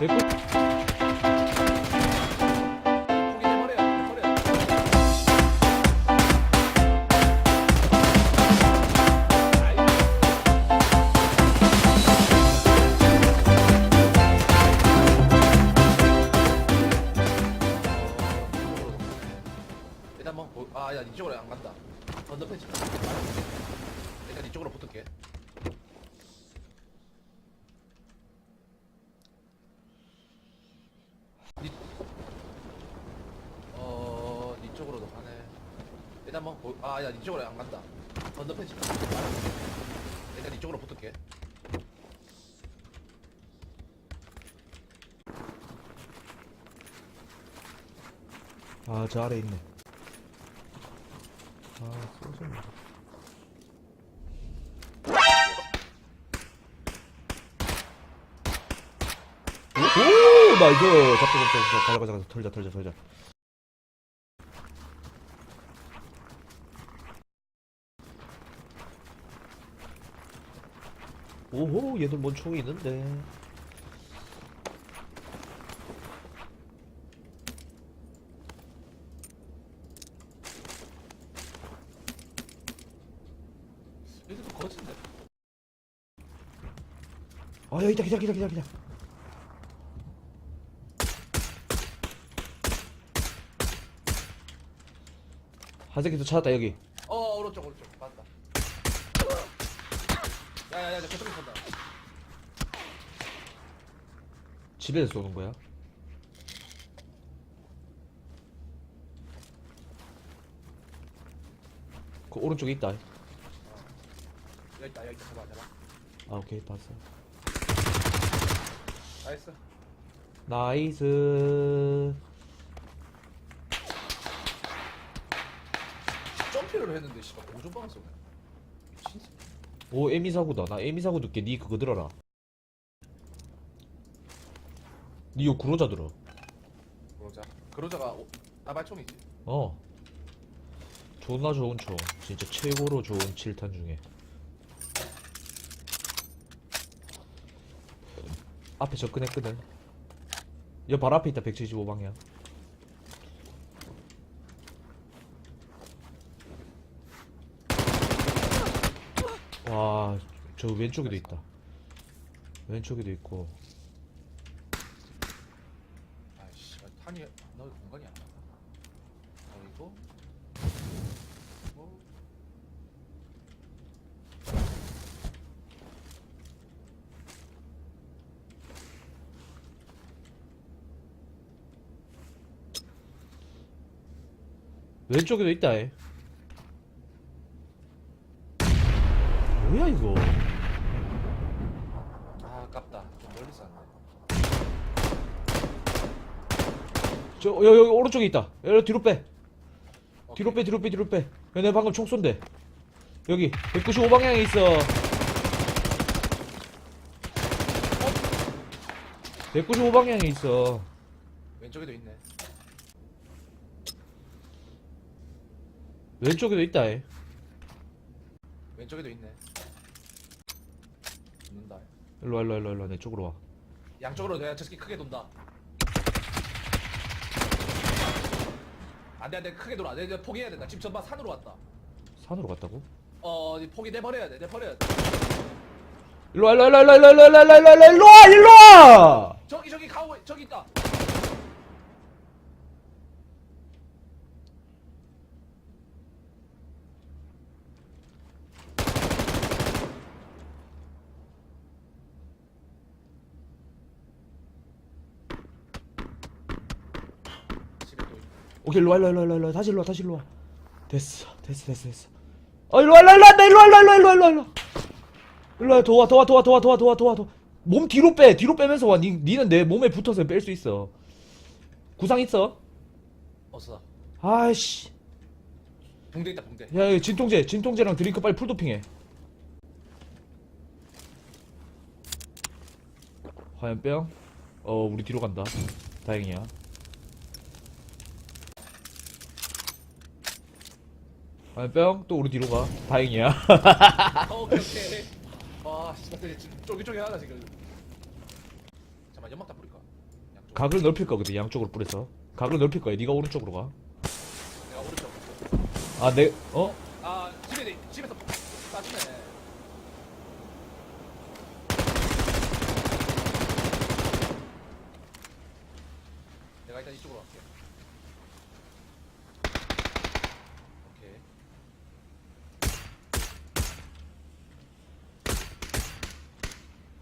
됐고. 일단 뭐아야 이쪽으로 안 간다. 건너편지 일단 이쪽으로 붙을게 니- 어 이쪽으로도 가네 일단 뭐아야 이쪽으로 안 간다 건너편지 일단 이쪽으로 붙을게 아 저 아래 있네 아 쏘쏘 오 나이스 잡자 잡자 잡자 가자 가자 가자 털자 털자 털자 오호 얘들 뭔 총이 있는데. 여기도 거친데? 아 여기 있다 기다 기다 기다 기다 한 새끼 또 찾았다 여기 어 오른쪽 오른쪽 맞다 야야야 저쪽에 쏜다. 집에서 쏘는 거야? 그 오른쪽에 있다. 여기 있다 여기 있다. 잡아 잡아. 아 오케이 봤어. 나이스. 나이스. 점피를 했는데 씨발 고조방을 쏘네. 오 에미 사고다. 나 에미 사고 듣게. 니 그거 들어라. 니 이거 구로자 들어. 그러자. 그러자가 오- 나발총이지? 어. 존나 좋은 총. 진짜 최고로 좋은 7탄 중에. 앞에 접근했거든. 여 바로 앞에 있다. 175방향 와 저 왼쪽에도 있다. 왼쪽에도 있고. 아이씨 탄이 넣을 공간이 안 나가 그리고 뭐 왼쪽에도 있다 에 뭐야 이거 아 아깝다 좀 멀리서 왔네 저 여기, 여기 오른쪽에 있다. 여기 뒤로 빼. 뒤로 빼 뒤로 빼 뒤로 빼. 야, 내가 방금 총 쏜대. 여기 195 방향에 있어. 195 방향에 있어. 왼쪽에도 있네. 왼쪽에도 있다 에 왼쪽에도 있네. 붙는다. 일로 와 일로 와 일로 와 일로 와. 내 쪽으로 와. 양쪽으로 내가 저 새끼 크게 돈다 안돼 안돼. 크게 돌아. 내가 포기해야 된다. 지금 전반 산으로 왔다. 산으로 갔다고? 어 포기 내버려야 돼. 내버려야 돼. 일로와 일로와 일로와 일로와 일로와 일로와 일로와 일로와 일로와 일로와! 저기 저기 가오 저기 있다 집에 또 있네 오케이 일로와 일로와 일로와 일로와 다시 일로와 다시 일로와 됐어 됐어 됐어 됐어 어 일로와 일로와 일로와 나 일로와 일로와 일로와 일로와 일로와 일로와 도와 도와 도와 도와 도와 도와 도와 도와 몸 뒤로 빼 뒤로 빼면서 와 니, 니는 내 몸에 붙어서 뺄 수 있어 구상 있어? 어서 아이씨 붕대 있다 붕대 야, 야 진통제 진통제랑 드링크 빨리 풀도핑해 화염병 어 우리 뒤로 간다 다행이야 화염병? 또 우리 뒤로 가. 다행이야. 어, 오케이 오케이. 와 씨발 근데 지금 쫄깃쫄깃하다 지금. 잠깐만 연막 다 뿌릴까? 각을 넓힐 거거든 양쪽으로 뿌려서. 각을 넓힐 거야. 네가 오른쪽으로 가. 내가 오른쪽. 아, 내, 어? 아 집에 집에서 따지네. 내가 일단 이쪽으로 갈게. 오케이.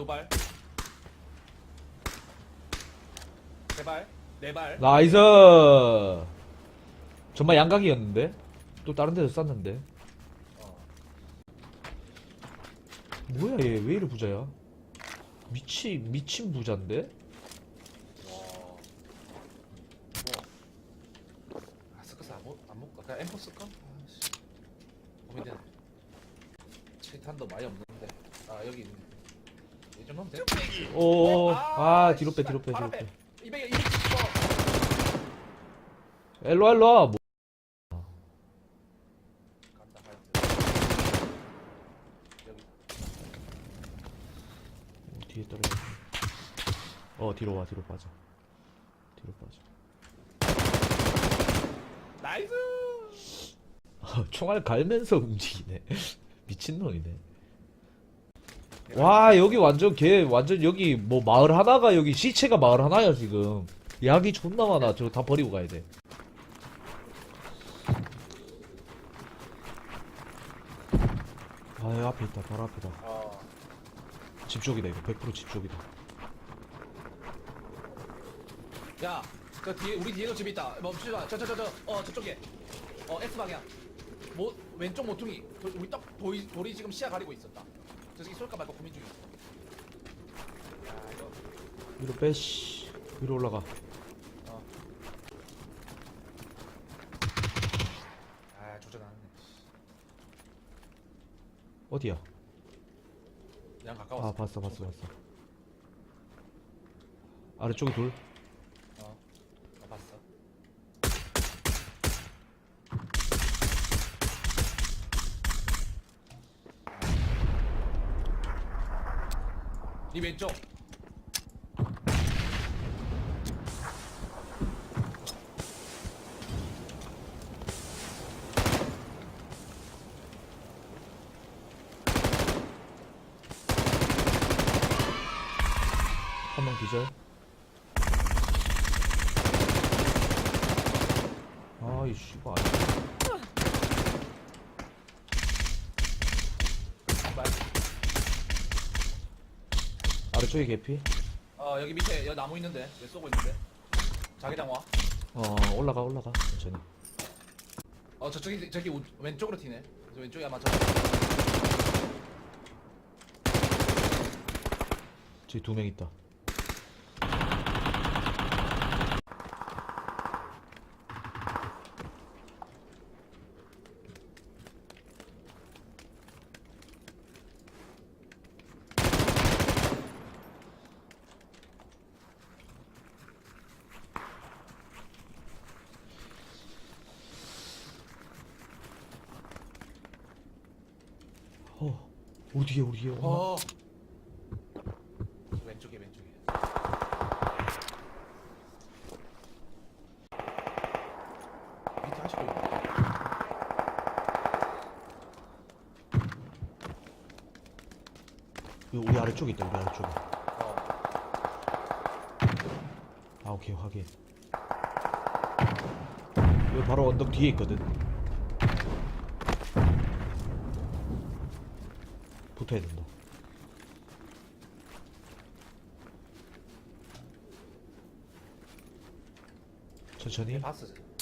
두 발. 세 발. 네 발. 나이스! 정말 양각이었는데? 또 다른 데서 쐈는데? 어. 뭐야, 얘, 왜 이리 부자야? 미치, 미친 부자인데? 와. 뭐. 아, 스커스 안, 먹, 안 먹을까? 그냥 엠포 쓸까? 아씨. 고민되네. 체탄도 많이 없는데. 아, 여기 있네. 이 정도면 돼? 오, 어? 아, 뒤로 빼, 뒤로 빼, 뒤로 빼. 200, 270. 일로와, 일로 와. 뭐. 간다, 하얀색. 여기. 뒤에 떨어져. 어, 뒤로 와, 뒤로 빠져. 뒤로 빠져. 나이스! 총알 갈면서 움직이네. 미친놈이네. 와, 여기 완전 개, 완전 여기 뭐 마을 하나가 여기 시체가 마을 하나야, 지금. 약이 존나 많아. 저거 다 버리고 가야 돼. 아, 여기 앞에 있다. 바로 앞이다. 어. 집 쪽이다, 이거. 100% 집 쪽이다. 야, 저 뒤에, 우리 뒤에도 집 있다. 멈추지 마. 저, 저, 저, 저, 어, 저쪽에. 어, S방향. 모, 왼쪽 모퉁이. 도, 우리 떡, 돌이, 돌이 지금 시야 가리고 있었다. 저 새끼 쏠까 말까 고민 중이었어. 야, 이거. 위로 빼, 씨. 위로 올라가. 어. 아, 조전하네. 어디야? 양 가까웠어. 아, 봤어, 봤어, 봤어. 아래쪽에 돌. 어. 어, 봤어. 네 왼쪽. 한 명 기절. 아이 씨발. 발. 아래쪽에 개피. 어 여기 밑에 여기 나무 있는데 여기 쏘고 있는데. 자기장 와. 어 올라가 올라가 천천히. 어 저쪽이 저기 우- 왼쪽으로 튀네. 저 왼쪽이 아마 저. 저기 두 명 있다. 어, 우리 뒤에 우리 뒤에. 어. 어. 왼쪽에 왼쪽에. 밑에 하시고 있네. 우리 아래쪽에 있다 우리 아래쪽에. 어. 아 오케이 확인. 여기 바로 언덕 뒤에 있거든. 붙어야 된다. 천천히. 봤어 봤어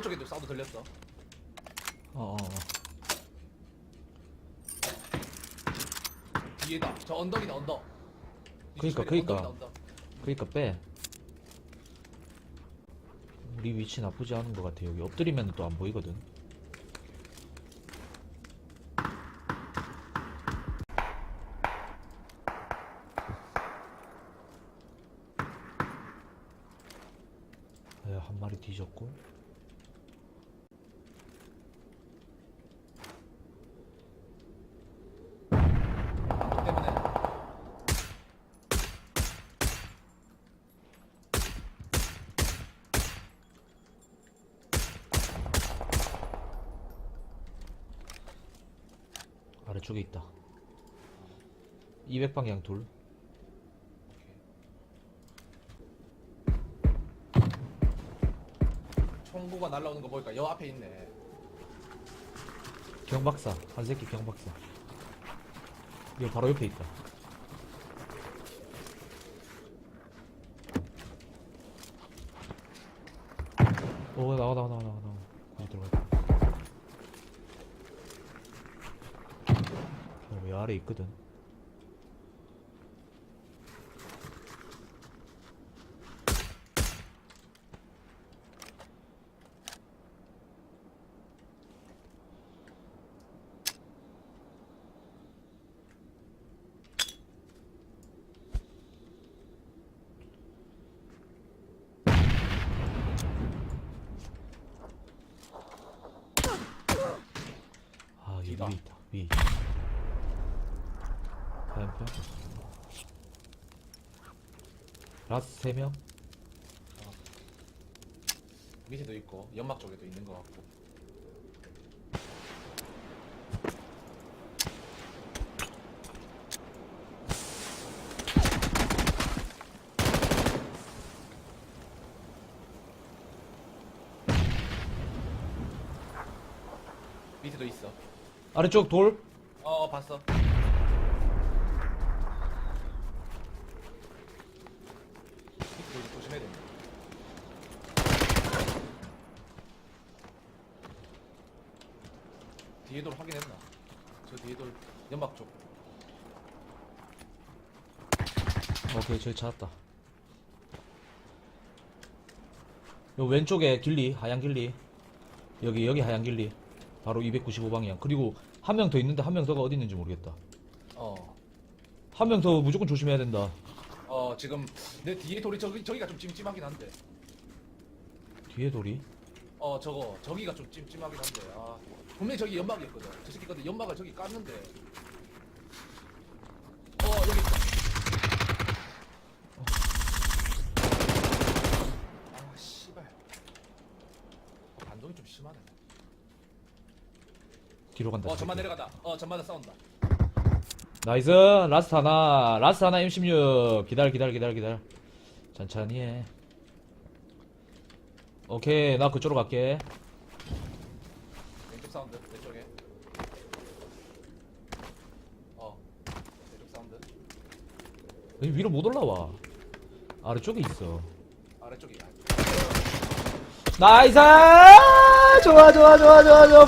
오른쪽에도 사운드 들렸어. 어. 어, 어. 뒤에다. 저 언덕이다 언덕. 그니까, 그니까. 그니까 빼. 우리 위치 나쁘지 않은 것 같아. 여기 엎드리면 또 안 보이거든. 아래쪽에 있다. 200방향 둘. 총구가 날라오는 거 보니까 여 앞에 있네. 경박사. 한 새끼 경박사. 이거 바로 옆에 있다. 오 나와 나와 나와 나와 나와. 거기 들어가. 어, 왜 아래 있거든. 아 여기 뒤다. 위 있다. 위. 다음 편. 라스 3명? 밑에도 있고 연막 쪽에도 있는 것 같고. 밑에도 있어. 아래쪽 돌? 어, 어 봤어. 밑에도 조심해야 된다. 뒤에 돌 확인했나? 저 뒤에 돌 연막 쪽. 오케이 저기 찾았다 요 왼쪽에 길리 하얀 길리 여기 여기 하얀 길리 바로 295방향 그리고 한 명 더 있는데 한 명 더가 어디 있는지 모르겠다 어. 한 명 더 무조건 조심해야 된다 어 지금 내 뒤에 돌이 저기 저기가 좀 찜찜하긴 한데. 뒤에 돌이 어 저거 저기가 좀 찜찜하긴 한데. 아 분명히 저기 연막이었거든. 저 새끼 근데 연막을 저기 깠는데. 어 여기 있다. 아 씨발. 반동이 좀 심하네. 뒤로 간다 어 전만 새끼. 내려가다. 어 전마다 싸운다. 나이스 라스트 하나 라스트 하나 M16 기다려 기다려 기다려 기다려 천천히 해 오케이 나 그쪽으로 갈게 왼쪽 사운드 왼쪽에. 어 왼쪽 사운드 여기 위로 못 올라와. 아래쪽에 있어. 아래쪽이야. 나이스! 좋아 좋아 좋아 좋아 좋아